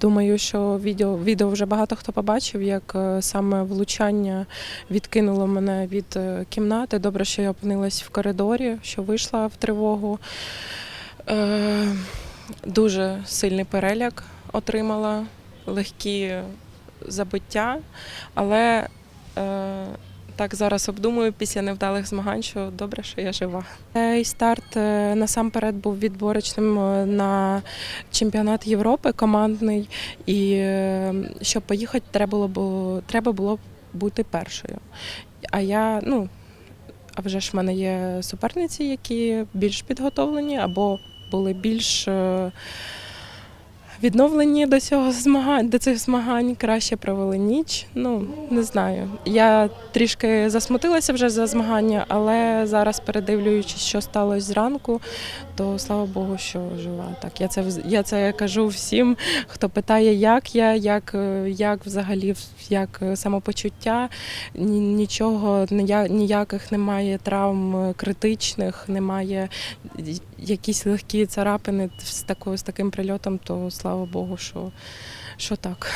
Думаю, що відео, відео вже багато хто побачив, як е, саме влучання відкинуло мене від е, кімнати. Добре, що я опинилась в коридорі, що вийшла в тривогу. Е, дуже сильний переляк отримала, легкі забиття, але е, так зараз обдумую після невдалих змагань, що добре, що я жива. Цей старт е, насамперед був відборочним е, на чемпіонат Європи командний, і е, щоб поїхати, треба було, треба було бути першою. А я, ну, а вже ж в мене є суперниці, які більш підготовлені або були більш відновлені до цього змагань, до цих змагань, краще провели ніч. Ну, не знаю. Я трішки засмутилася вже за змагання, але зараз, передивлюючись, що сталося зранку, то слава Богу, що жива. Так, я це я це кажу всім, хто питає, як я, як, е, як взагалі як е, самопочуття. Ні- Нічого, нія- ніяких немає травм е, критичних, немає якісь легкі царапини з такою з таким прильотом, то слава Богу, що, що так.